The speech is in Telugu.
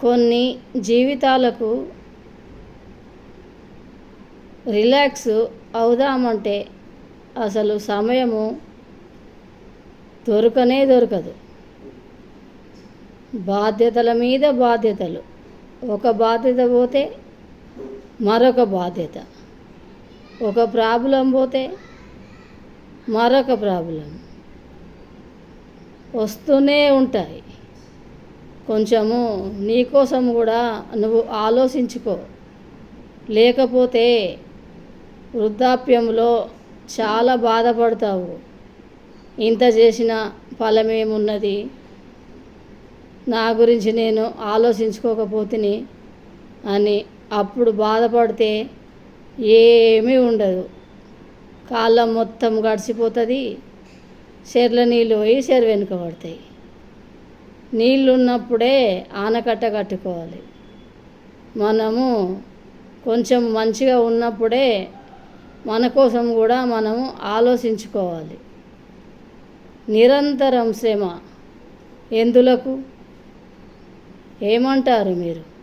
కొన్ని జీవితాలకు రిలాక్స్ అవుదామంటే అసలు సమయము దొరకనే దొరకదు. బాధ్యతల మీద బాధ్యతలు. ఒక బాధ్యత పోతే మరొక బాధ్యత. ఒక ప్రాబ్లం పోతే మరొక ప్రాబ్లం. వస్తూనే ఉంటాయి. కొంచెము నీకోసం కూడా నువ్వు ఆలోచించుకో. లేకపోతే వృద్ధాప్యంలో చాలా బాధపడతావు. ఇంత చేసిన ఫలమేమున్నది? నా గురించి నేను ఆలోచించుకోకపోతే అని అప్పుడు బాధపడితే ఏమీ ఉండదు. కాలం మొత్తం గడిచిపోతుంది చెర్ల నీళ్ళు పోయి చెరు వెనుక పడతాయి. నీళ్ళున్నప్పుడే ఆనకట్ట కట్టుకోవాలి. మనము కొంచెం మంచిగా ఉన్నప్పుడే మన కోసం కూడా మనము ఆలోచించుకోవాలి. నిరంతరం శ్రమ ఎందులకు? ఏమంటారు మీరు?